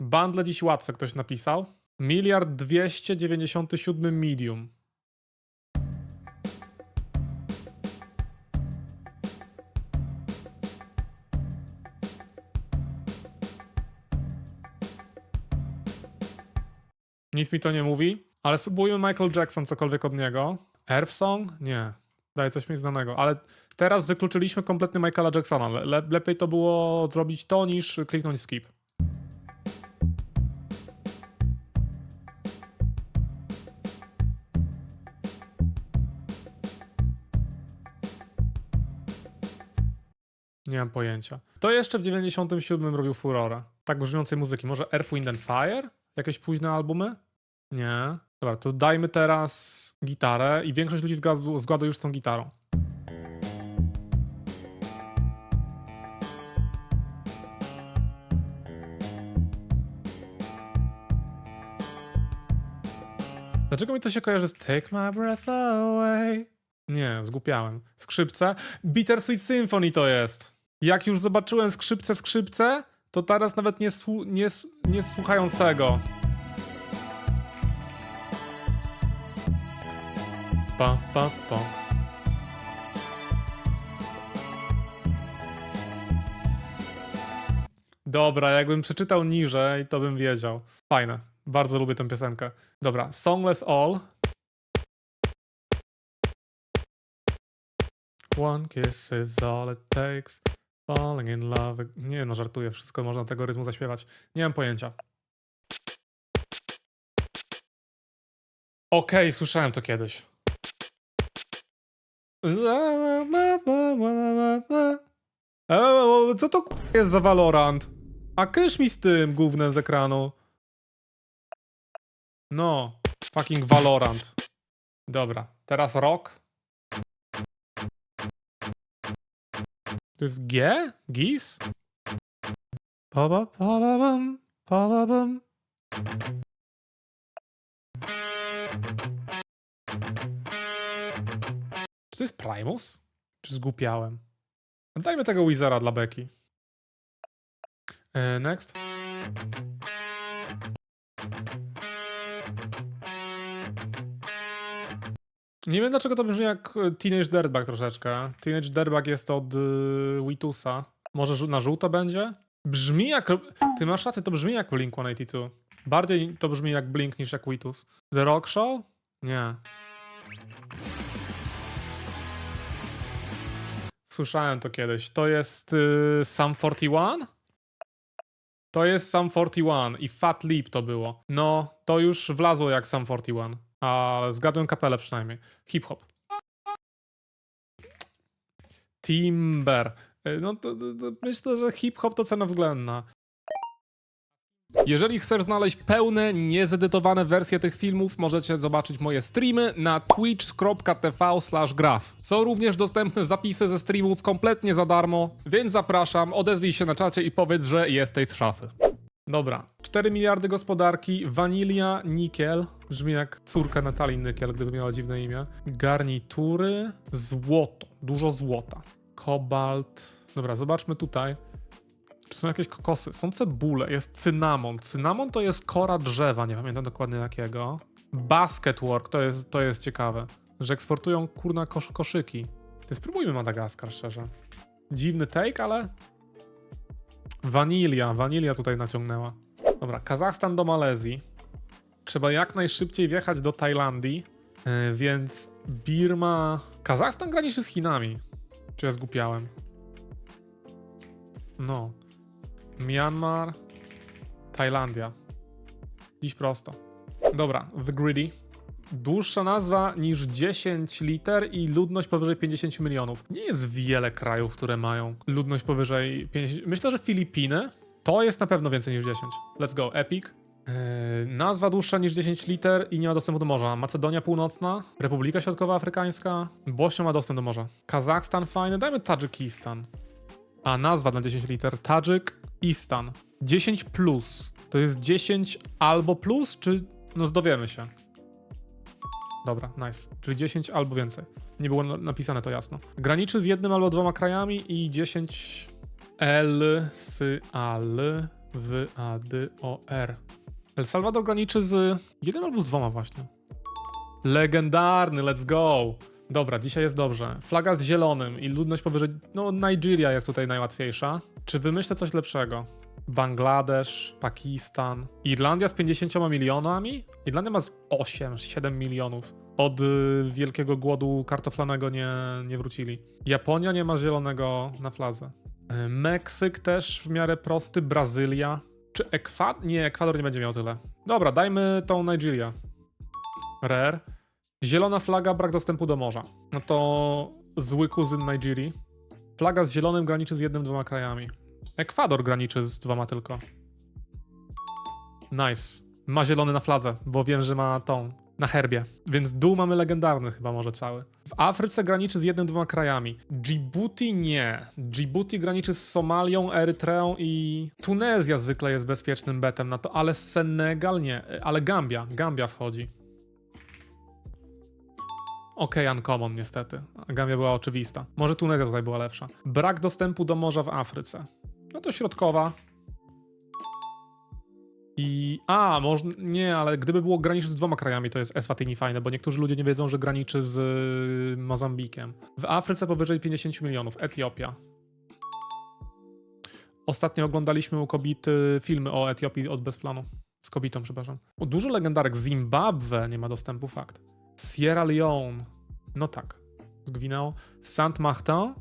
Bundle dziś łatwe ktoś napisał. Miliard 297 medium. Nic mi to nie mówi, ale spróbujmy Michael Jackson, cokolwiek od niego. Earth Song? Nie. Daje coś mi znanego, ale teraz wykluczyliśmy kompletnie Michaela Jacksona. Le le lepiej to było zrobić to niż kliknąć skip. Nie mam pojęcia. To jeszcze w 97 robił furorę. Tak brzmiącej muzyki. Może Earth, Wind and Fire? Jakieś późne albumy? Nie. Dobra, to dajmy teraz gitarę i większość ludzi zgadza już z tą gitarą. Dlaczego mi to się kojarzy z Take My Breath Away? Nie, zgłupiałem. Skrzypce? Bittersweet Symphony to jest. Jak już zobaczyłem skrzypce, skrzypce, to teraz nawet nie, słu- nie, nie słuchając tego. Pa, pa, pa. Dobra, jakbym przeczytał niżej, to bym wiedział. Fajne. Bardzo lubię tę piosenkę. Dobra, Songless All. One kiss is all it takes. Falling in love. Nie no, żartuję, wszystko można tego rytmu zaśpiewać. Nie mam pojęcia. Okej, słyszałem to kiedyś. Co to jest za Valorant? A kysz mi z tym gównem z ekranu. No, fucking Valorant. Dobra, teraz Rock. To jest G? Gis? Pa pa pa pa bam, pa pa bam. Czy to jest Primus? Czy zgłupiałem? Dajmy tego Wizara dla Beki. E, next. Nie wiem dlaczego to brzmi jak e, Teenage Dirtbag troszeczkę. Teenage Dirtbag jest od y, Witusa. Może na żółto będzie? Brzmi jak... Ty masz rację, to brzmi jak Blink-182. Bardziej to brzmi jak Blink niż jak Witus. The Rock Show? Nie. Słyszałem to kiedyś. To jest y, Sum 41? To jest Sum 41 i Fat Lip to było. No, to już wlazło jak Sum 41. Ale zgadłem kapelę przynajmniej. Hip-hop. Timber. Y, No to, to, to myślę, że hip-hop to cena względna. Jeżeli chcesz znaleźć pełne, niezedytowane wersje tych filmów, możecie zobaczyć moje streamy na twitch.tv graf. Są również dostępne zapisy ze streamów kompletnie za darmo, więc zapraszam, odezwij się na czacie i powiedz, że jesteś z szafy. Dobra, 4 miliardy gospodarki, wanilia, nikiel, brzmi jak córka Natalii Nykiel, gdyby miała dziwne imię. Garnitury, złoto, dużo złota. Kobalt. Dobra, zobaczmy tutaj. Czy są jakieś kokosy? Są cebule, jest cynamon. Cynamon to jest kora drzewa, nie pamiętam dokładnie jakiego. Basketwork, to jest, to jest ciekawe. Że eksportują kurna kosz, koszyki. To spróbujmy Madagaskar, szczerze. Dziwny take, ale... Wanilia, wanilia tutaj naciągnęła. Dobra, Kazachstan do Malezji. Trzeba jak najszybciej wjechać do Tajlandii, yy, więc Birma... Kazachstan graniczy z Chinami. Czy ja zgupiałem? No. Myanmar, Tajlandia. Dziś prosto. Dobra, The Greedy. Dłuższa nazwa niż 10 liter i ludność powyżej 50 milionów. Nie jest wiele krajów, które mają ludność powyżej 50. Myślę, że Filipiny to jest na pewno więcej niż 10. Let's go, Epic. Yy, nazwa dłuższa niż 10 liter i nie ma dostępu do morza. Macedonia Północna, Republika Środkowoafrykańska, Bośnia ma dostęp do morza. Kazachstan fajny, dajmy Tadżykistan. A nazwa na 10 liter Tadżykistan. 10 plus. To jest 10 albo plus, czy. No dowiemy się. Dobra, nice. Czyli 10 albo więcej. Nie było na- napisane to jasno. Graniczy z jednym albo dwoma krajami i 10 L, S, A, L. W, A, D, O, R. El Salvador graniczy z jednym albo z dwoma właśnie. Legendarny, let's go! Dobra, dzisiaj jest dobrze. Flaga z zielonym i ludność powyżej... No, Nigeria jest tutaj najłatwiejsza. Czy wymyślę coś lepszego? Bangladesz, Pakistan. Irlandia z 50 milionami? Irlandia ma z 8, 7 milionów. Od y, wielkiego głodu kartoflanego nie, nie wrócili. Japonia nie ma zielonego na fladze. Y, Meksyk też w miarę prosty. Brazylia. Czy Ekwador? Nie, Ekwador nie będzie miał tyle. Dobra, dajmy tą Nigeria. Rare. Zielona flaga, brak dostępu do morza. No to zły kuzyn Nigerii. Flaga z zielonym graniczy z jednym, dwoma krajami. Ekwador graniczy z dwoma tylko. Nice. Ma zielony na fladze, bo wiem, że ma tą na herbie. Więc dół mamy legendarny chyba może cały. W Afryce graniczy z jednym, dwoma krajami. Djibouti nie. Djibouti graniczy z Somalią, Erytreą i Tunezja zwykle jest bezpiecznym betem na to, ale Senegal nie. Ale Gambia. Gambia wchodzi. Okej, uncommon niestety. Gambia była oczywista. Może Tunezja tutaj była lepsza. Brak dostępu do morza w Afryce. No to środkowa. I. A, można. Nie, ale gdyby było graniczy z dwoma krajami, to jest Eswatini fajne, bo niektórzy ludzie nie wiedzą, że graniczy z y, Mozambikiem. W Afryce powyżej 50 milionów. Etiopia. Ostatnio oglądaliśmy u Kobity filmy o Etiopii od bezplanu. Z Kobitą, przepraszam. O, dużo legendarek. Zimbabwe nie ma dostępu, fakt. Sierra Leone. No tak. Z Gwineą. Saint Martin.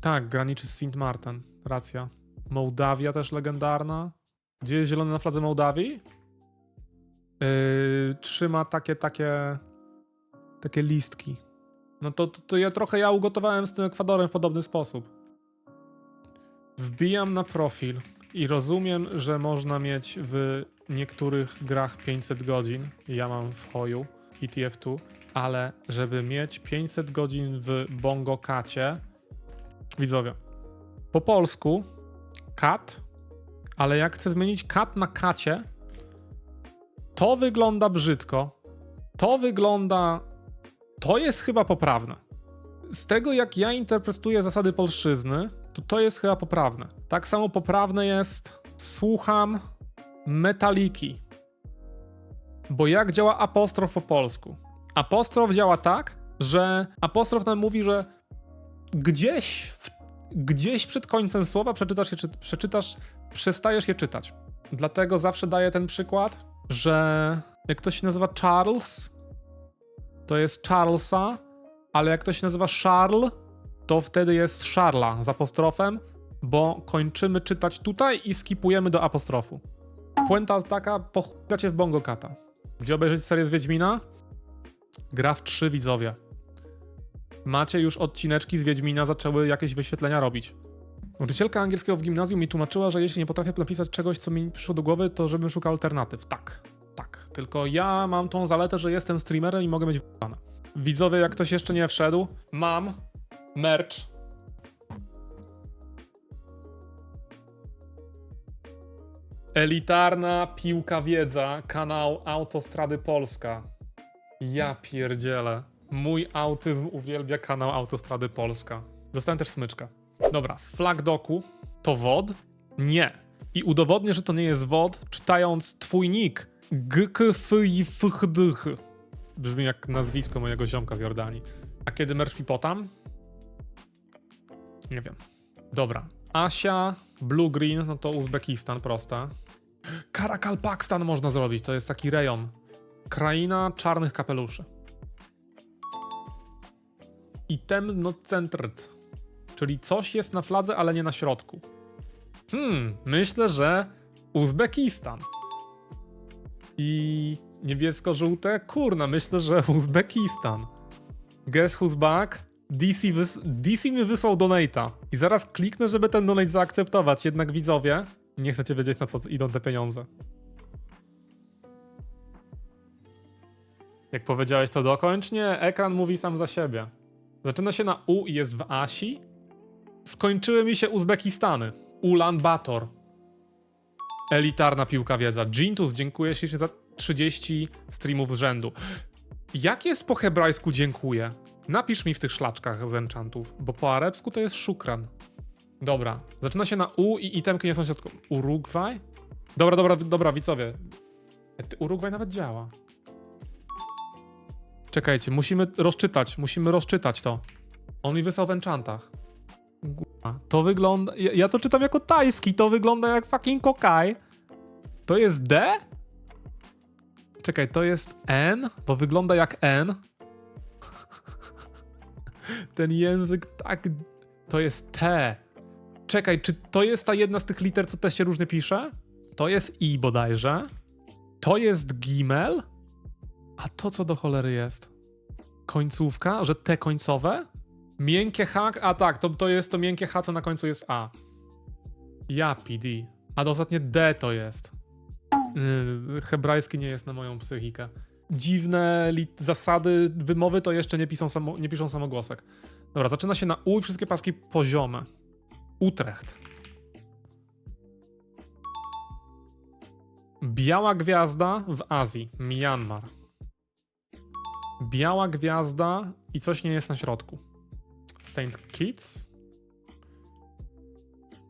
Tak, graniczy z Sint Maarten. Racja. Mołdawia też legendarna. Gdzie jest zielony na fladze Mołdawii? Yy, trzyma takie, takie, takie listki. No to, to, to ja trochę ja ugotowałem z tym Ekwadorem w podobny sposób. Wbijam na profil i rozumiem, że można mieć w niektórych grach 500 godzin. Ja mam w hoju ETF2, ale żeby mieć 500 godzin w Bongo Kacie, widzowie, po polsku kat, ale jak chcę zmienić kat na kacie, to wygląda brzydko. To wygląda. To jest chyba poprawne. Z tego, jak ja interpretuję zasady polszczyzny, to to jest chyba poprawne. Tak samo poprawne jest. Słucham metaliki. Bo jak działa apostrof po polsku? Apostrof działa tak, że apostrof nam mówi, że gdzieś, w, gdzieś przed końcem słowa przeczytasz, je, czy, przeczytasz, przestajesz je czytać. Dlatego zawsze daję ten przykład, że jak ktoś się nazywa Charles, to jest Charlesa, ale jak ktoś się nazywa Charles, to wtedy jest Charla z apostrofem, bo kończymy czytać tutaj i skipujemy do apostrofu. Puenta taka, pochugacie w Bongo Kata. Gdzie obejrzeć serię z Wiedźmina? Gra w trzy widzowie. Macie już odcineczki z Wiedźmina, zaczęły jakieś wyświetlenia robić. Nauczycielka angielskiego w gimnazjum mi tłumaczyła, że jeśli nie potrafię napisać czegoś, co mi przyszło do głowy, to żebym szukał alternatyw. Tak, tak. Tylko ja mam tą zaletę, że jestem streamerem i mogę mieć w***ane. Widzowie, jak ktoś jeszcze nie wszedł, mam merch. Elitarna piłka wiedza, kanał Autostrady Polska. Ja pierdzielę. Mój autyzm uwielbia kanał Autostrady Polska. Dostałem też smyczka. Dobra, flag doku to wod? Nie. I udowodnię, że to nie jest wod, czytając twój nick. GKFIFDH. Brzmi jak nazwisko mojego ziomka z Jordanii. A kiedy merch mi potam? Nie wiem. Dobra. Asia, Blue Green, no to Uzbekistan, prosta. Karakalpakstan można zrobić, to jest taki rejon. Kraina czarnych kapeluszy. Item no centred. Czyli coś jest na fladze, ale nie na środku. Hmm, myślę, że Uzbekistan. I niebiesko-żółte? Kurna, myślę, że Uzbekistan. Guess who's back? DC, wys- DC mi wysłał donata. I zaraz kliknę, żeby ten donate zaakceptować. Jednak widzowie, nie chcecie wiedzieć na co idą te pieniądze. Jak powiedziałeś to dokończ? Nie, ekran mówi sam za siebie. Zaczyna się na U i jest w Asi. Skończyły mi się Uzbekistany. Ulan Bator. Elitarna piłka wiedza. Jintus, dziękuję ślicznie za 30 streamów z rzędu. Jak jest po hebrajsku dziękuję? Napisz mi w tych szlaczkach z enchantów, bo po arabsku to jest szukran. Dobra, zaczyna się na U i itemki nie są w środku. Urugwaj? Dobra, dobra, dobra, widzowie. E, Urugwaj nawet działa. Czekajcie, musimy rozczytać, musimy rozczytać to. On mi wysłał w enchantach. To wygląda... Ja, ja to czytam jako tajski, to wygląda jak fucking kokaj. To jest D? Czekaj, to jest N, bo wygląda jak N. Ten język tak... To jest T. Czekaj, czy to jest ta jedna z tych liter, co też się różnie pisze? To jest I bodajże. To jest Gimel. A to co do cholery jest? Końcówka, że te końcowe? Miękkie H, a tak, to, to jest to miękkie H, co na końcu jest A. Ja, PD. A to ostatnie D to jest. Yy, hebrajski nie jest na moją psychikę. Dziwne zasady wymowy to jeszcze nie piszą, samo, nie piszą samogłosek. Dobra, zaczyna się na U i wszystkie paski poziome. Utrecht. Biała gwiazda w Azji, Myanmar. Biała gwiazda i coś nie jest na środku. St. Kitts?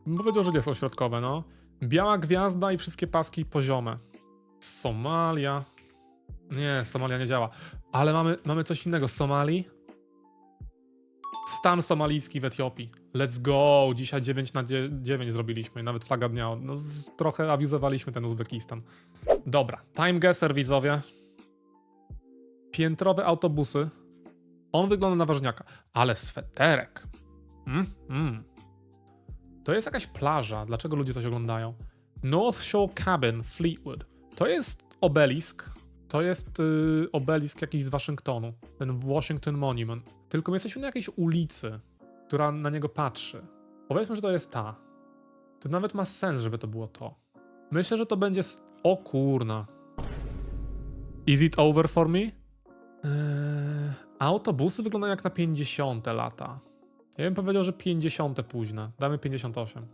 Bym powiedział, że nie są środkowe, no. Biała gwiazda i wszystkie paski poziome. Somalia. Nie, Somalia nie działa. Ale mamy, mamy coś innego. Somali. Stan somalijski w Etiopii. Let's go! Dzisiaj 9 na 9 zrobiliśmy, nawet flaga dnia. No, trochę awizowaliśmy ten Uzbekistan. Dobra, time guesser widzowie. Piętrowe autobusy. On wygląda na ważniaka, ale sweterek. Mm, mm. To jest jakaś plaża. Dlaczego ludzie coś oglądają? North Shore Cabin, Fleetwood. To jest obelisk. To jest yy, obelisk jakiś z Waszyngtonu. Ten Washington Monument. Tylko my jesteśmy na jakiejś ulicy, która na niego patrzy. Powiedzmy, że to jest ta. To nawet ma sens, żeby to było to. Myślę, że to będzie. O kurna. Is it over for me? Eee, autobusy wyglądają jak na 50 lata. Ja bym powiedział, że 50 późne. Damy 58.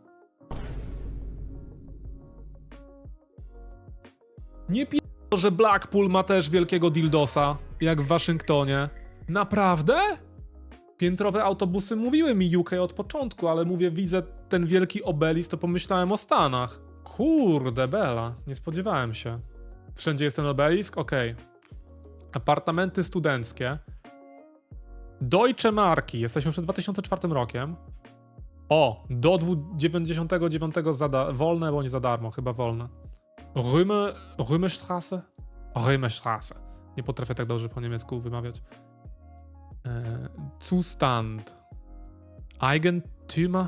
Nie pi... że Blackpool ma też wielkiego dildosa, jak w Waszyngtonie. Naprawdę? Piętrowe autobusy mówiły mi UK od początku, ale mówię, widzę ten wielki obelisk, to pomyślałem o Stanach. Kurde, Bela, nie spodziewałem się. Wszędzie jest ten obelisk? Okej. Apartamenty studenckie. Deutsche Marki. Jesteśmy przed 2004 rokiem. O, do dwu- 99 za da- wolne bądź za darmo, chyba wolne. Röme, Römerstraße? Römerstraße. Nie potrafię tak dobrze po niemiecku wymawiać. E, Zustand. Eigentümer.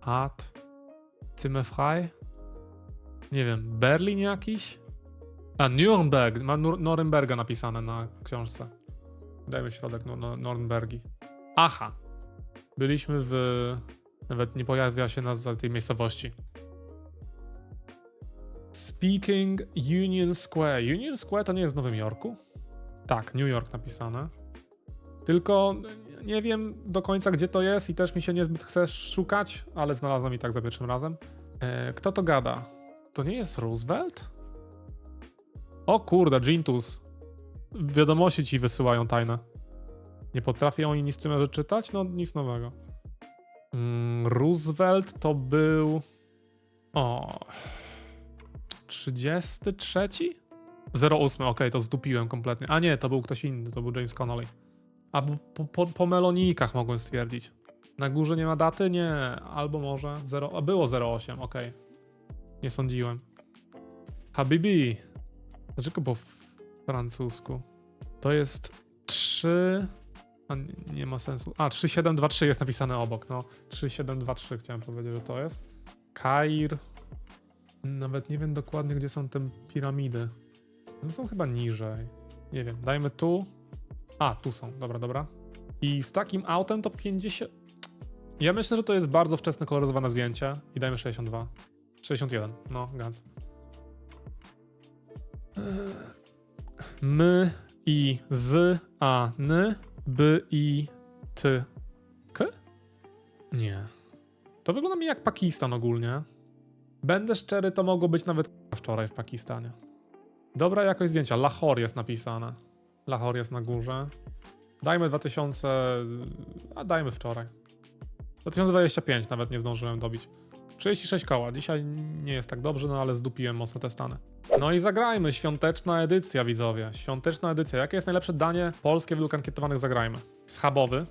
Art. Zimmerfrei. Nie wiem, Berlin jakiś? A, Nürnberg. Ma Nur- Norymberga napisane na książce. Dajmy środek no, no. Aha. Byliśmy w... Nawet nie pojawia się nazwa tej miejscowości. Speaking Union Square. Union Square to nie jest w Nowym Jorku? Tak, New York napisane. Tylko nie wiem do końca, gdzie to jest i też mi się niezbyt chce szukać, ale znalazłem i tak za pierwszym razem. E, kto to gada? To nie jest Roosevelt? O kurde, Gintus. Wiadomości ci wysyłają tajne. Nie potrafią oni nic tym czytać? No nic nowego. Mm, Roosevelt to był... O... 33? 08, okej, to zdupiłem kompletnie. A nie, to był ktoś inny, to był James Connolly. A po, po, po, melonikach mogłem stwierdzić. Na górze nie ma daty? Nie. Albo może 0. A było 08, okej. Nie sądziłem. Habibi. Dlaczego po francusku? To jest 3. A nie, nie ma sensu. A 3723 jest napisane obok. No 3723 chciałem powiedzieć, że to jest. Kair. Nawet nie wiem dokładnie, gdzie są te piramidy. One są chyba niżej. Nie wiem, dajmy tu. A, tu są, dobra, dobra. I z takim autem to 50. Ja myślę, że to jest bardzo wczesne koloryzowane zdjęcie. I dajmy 62. 61, no, gaz. My i z, a, n, b i ty. K? Nie. To wygląda mi jak Pakistan ogólnie. Będę szczery, to mogło być nawet wczoraj w Pakistanie. Dobra jakość zdjęcia. Lahore jest napisane. Lahore jest na górze. Dajmy 2000. A dajmy wczoraj. 2025 nawet nie zdążyłem dobić. 36 koła. Dzisiaj nie jest tak dobrze, no ale zdupiłem mocno te stany. No i zagrajmy. Świąteczna edycja, widzowie. Świąteczna edycja. Jakie jest najlepsze danie polskie według ankietowanych? Zagrajmy. Schabowy.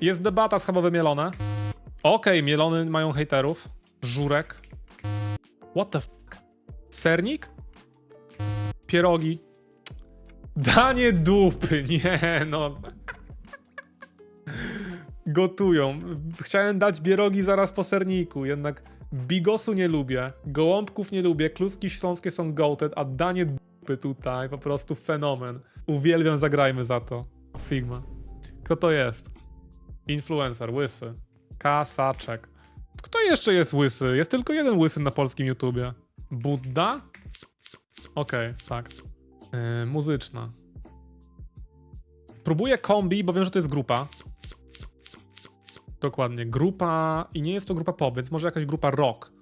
Jest debata schabowy mielone. Okej, mielony mają hejterów. Żurek. What the fuck? Sernik? Pierogi. Danie dupy. Nie, no. Gotują. Chciałem dać bierogi zaraz po serniku, jednak bigosu nie lubię, gołąbków nie lubię, kluski śląskie są goated, a danie dupy tutaj po prostu fenomen. Uwielbiam, zagrajmy za to. Sigma. Kto to jest? Influencer, łysy. Kasaczek. Kto jeszcze jest łysy? Jest tylko jeden łysy na polskim YouTubie. Budda? Okej, tak. Yy, muzyczna. Próbuję kombi, bo wiem, że to jest grupa. Dokładnie. Grupa. I nie jest to grupa pop, więc może jakaś grupa rock.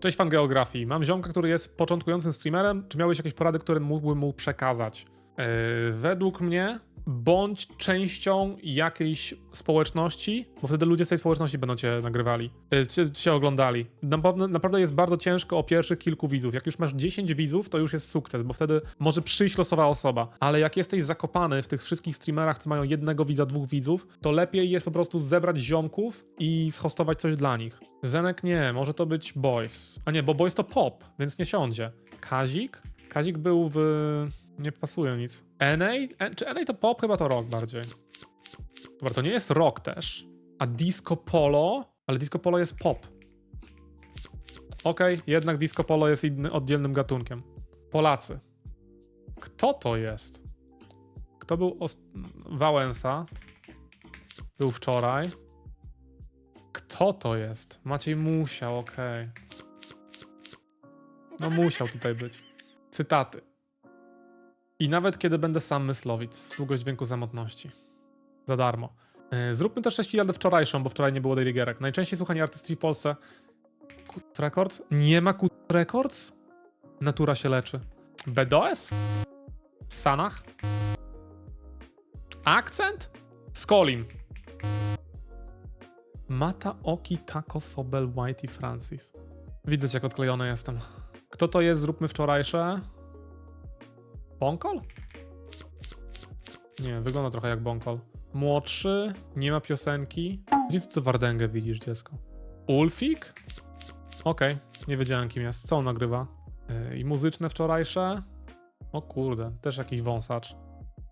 Cześć fan geografii. Mam ziomka, który jest początkującym streamerem. Czy miałeś jakieś porady, które mógłbym mu przekazać? Yy, według mnie bądź częścią jakiejś społeczności, bo wtedy ludzie z tej społeczności będą cię nagrywali, yy, cię, cię oglądali. Naprawdę, naprawdę jest bardzo ciężko o pierwszych kilku widzów. Jak już masz 10 widzów, to już jest sukces, bo wtedy może przyjść losowa osoba. Ale jak jesteś zakopany w tych wszystkich streamerach, co mają jednego widza, dwóch widzów, to lepiej jest po prostu zebrać ziomków i schostować coś dla nich. Zenek nie, może to być Boys. A nie, bo Boys to pop, więc nie siądzie. Kazik? Kazik był w... Nie pasuje nic. NA? E, czy NA to pop? Chyba to rock bardziej. Dobra, to nie jest rock też. A disco polo? Ale disco polo jest pop. Okej, jednak disco polo jest oddzielnym gatunkiem. Polacy. Kto to jest? Kto był... Wałęsa. Był wczoraj. Kto to jest? Maciej musiał, okej. No musiał tutaj być. Cytaty. I nawet kiedy będę sam myslowic, długość dźwięku samotności. Za darmo. Yy, Zróbmy też sześciladę wczorajszą, bo wczoraj nie było Daily Gierek. Najczęściej słuchani artystów w Polsce. Kut Records? Nie ma Kut Records? Natura się leczy. BDOS? Sanach? Akcent? Skolim. Mata Oki Taco Sobel Whitey Francis. Widać jak odklejony jestem. Kto to jest? Zróbmy wczorajsze. Bonkol? Nie, wygląda trochę jak Bonkol. Młodszy, nie ma piosenki. Gdzie ty tu Wardęgę widzisz, dziecko? Ulfik? Okej, nie wiedziałem kim jest. Co on nagrywa? Yy, I muzyczne wczorajsze? O kurde, też jakiś wąsacz.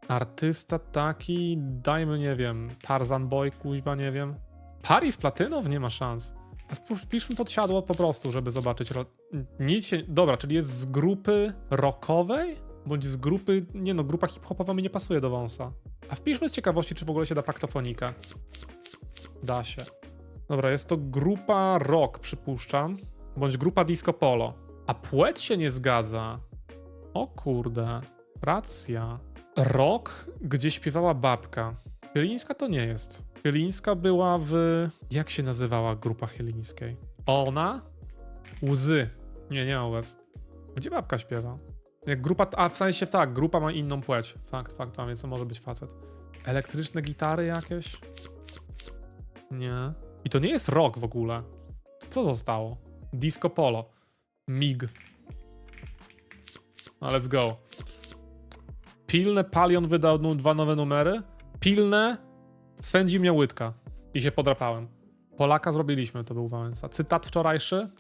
Artysta taki, dajmy, nie wiem, Tarzan Boy, kuźwa, nie wiem. Paris Platynow? Nie ma szans. Wpiszmy pod siadło po prostu, żeby zobaczyć. Nic się... Dobra, czyli jest z grupy rockowej? Bądź z grupy... Nie no, grupa hip-hopowa mi nie pasuje do wąsa. A wpiszmy z ciekawości, czy w ogóle się da paktofonika. Da się. Dobra, jest to grupa rock, przypuszczam. Bądź grupa disco polo. A płeć się nie zgadza. O kurde. Racja. Rock, gdzie śpiewała babka. Chylińska to nie jest. Chylińska była w... Jak się nazywała grupa chylińskiej? Ona? Łzy. Nie, nie łez. Gdzie babka śpiewa? Jak grupa... A, w sensie tak, grupa ma inną płeć. Fakt, fakt, a więc to może być facet. Elektryczne gitary jakieś? Nie. I to nie jest rock w ogóle. Co zostało? Disco polo. MIG. No, let's go. Pilne Palion wydał dwa nowe numery. Pilne swędzi mnie łydka. I się podrapałem. Polaka zrobiliśmy, to był Wałęsa. Cytat wczorajszy.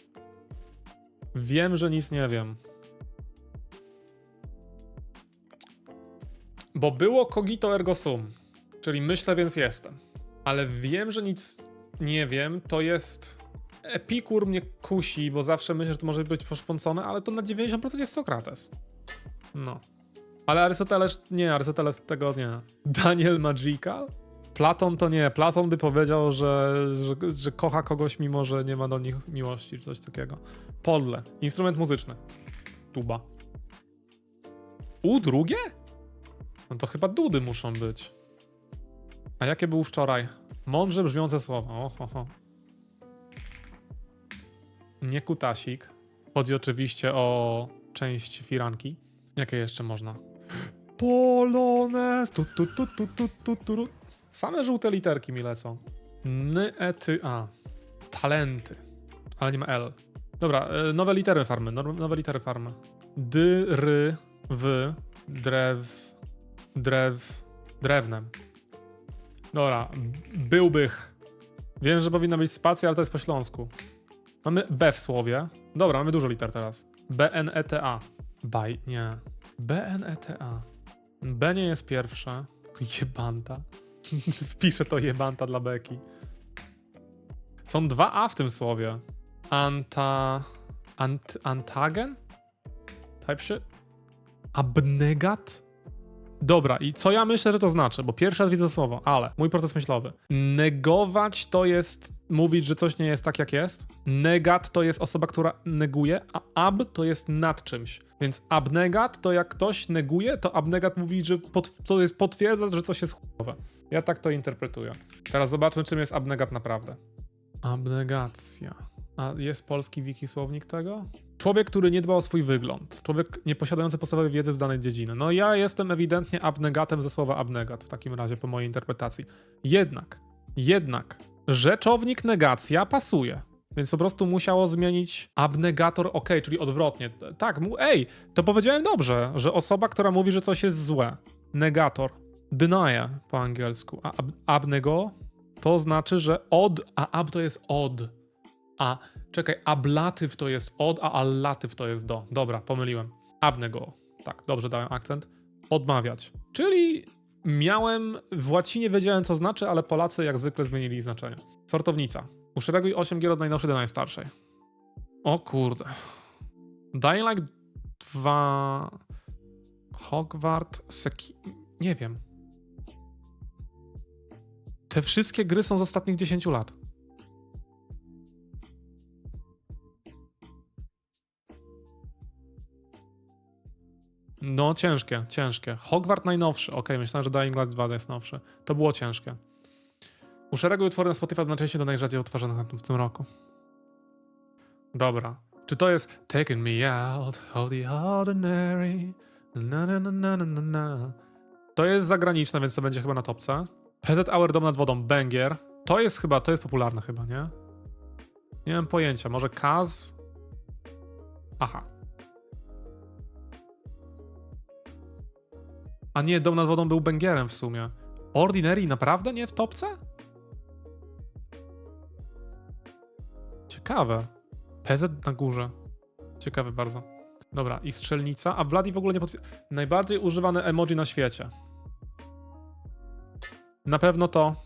Wiem, że nic nie wiem. Bo było cogito ergo sum, czyli myślę, więc jestem. Ale wiem, że nic nie wiem, to jest... Epikur mnie kusi, bo zawsze myślę, że to może być poszpącone, ale to na 90% jest Sokrates. No. Ale Arystoteles, nie, Arystoteles tego nie. Daniel Magical? Platon to nie. Platon by powiedział, że, że, że kocha kogoś, mimo że nie ma do nich miłości, czy coś takiego. Podle. Instrument muzyczny. Tuba. U drugie? No to chyba dudy muszą być. A jakie był wczoraj? Mądrze brzmiące słowa. Oho. Nie kutasik. Chodzi oczywiście o część firanki. Jakie jeszcze można? Polones! Tu, tu, tu, tu, tu, tu, tu. Same żółte literki mi lecą. N, E, A. Talenty. Ale nie ma L. Dobra, e, nowe litery farmy. no- Nowe litery farmy. D, R, W, drew, drew, drewnem. Dobra, byłbych. Wiem, że powinna być spacja, ale to jest po śląsku. Mamy B w słowie. Dobra, mamy dużo liter teraz. B, N, E, T, A. Baj, nie. B, N, E, T, A. B nie jest pierwsze. Jebanta. Wpiszę to jebanta dla Beki. Są dwa A w tym słowie. Anta... Ant, antagen? Type shit? Abnegat? Dobra, i co ja myślę, że to znaczy? Bo pierwszy raz widzę słowo, ale mój proces myślowy. Negować to jest mówić, że coś nie jest tak, jak jest. Negat to jest osoba, która neguje, a ab to jest nad czymś. Więc abnegat to jak ktoś neguje, to abnegat mówi, że to jest potwierdza, że coś jest chujowe. Ja tak to interpretuję. Teraz zobaczmy, czym jest abnegat naprawdę. Abnegacja. A jest polski wiki słownik tego? Człowiek, który nie dba o swój wygląd. Człowiek nieposiadający podstawowej wiedzy z danej dziedziny. No ja jestem ewidentnie abnegatem ze słowa abnegat w takim razie, po mojej interpretacji. Jednak, jednak, rzeczownik negacja pasuje. Więc po prostu musiało zmienić abnegator ok, czyli odwrotnie. Tak, mu, ej, to powiedziałem dobrze, że osoba, która mówi, że coś jest złe. Negator. Deny po angielsku. A ab, abnego to znaczy, że od, a ab to jest od. A czekaj, ablatyw to jest od, a allatyw to jest do. Dobra, pomyliłem. Abnego. Tak, dobrze dałem akcent. Odmawiać. Czyli miałem, w łacinie wiedziałem co znaczy, ale Polacy jak zwykle zmienili znaczenie. Sortownica. Uszereguj 8 gier od najnowszej do najstarszej. O kurde. Dying Light 2... Hogwart... Seki... Nie wiem. Te wszystkie gry są z ostatnich 10 lat. No, ciężkie, ciężkie. Hogwart najnowszy. Okej, myślałem, że Dying Light 2 jest nowszy. To było ciężkie. Uszereguj utwory na Spotify najczęściej do najrzadziej odtwarzanych w tym roku. Dobra. Czy to jest Taking me out of the ordinary? Na, na, na, na, na, na, na. To jest zagraniczne, więc to będzie chyba na topce. PZ Hour Dom nad wodą, Banger. To jest chyba, to jest popularne chyba, nie? Nie mam pojęcia. Może Kaz? Aha. A nie, Dom nad wodą był Bangierem w sumie. Ordinary naprawdę nie w topce? Ciekawe. PZ na górze. Ciekawe bardzo. Dobra, i strzelnica. A Vladi w ogóle nie potwierdza. Najbardziej używane emoji na świecie. Na pewno to.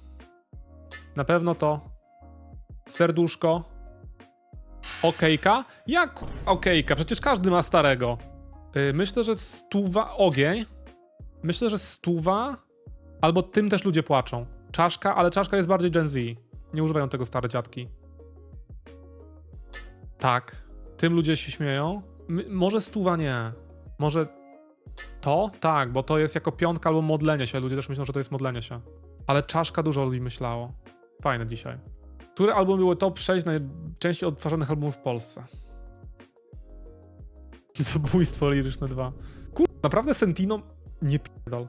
Na pewno to. Serduszko. Okejka? Jak okejka? Przecież każdy ma starego. Yy, myślę, że stuwa ogień. Myślę, że stuwa. Albo tym też ludzie płaczą. Czaszka, ale czaszka jest bardziej Gen Z. Nie używają tego stare dziadki. Tak. Tym ludzie się śmieją. Może stuwa nie. Może to? Tak, bo to jest jako piątka albo modlenie się. Ludzie też myślą, że to jest modlenie się. Ale czaszka dużo ludzi myślało. Fajne dzisiaj. Które album były top 6 najczęściej odtwarzanych albumów w Polsce? Zabójstwo liryczne 2. Kur... naprawdę Sentino nie pierdol.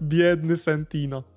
Biedny Sentino.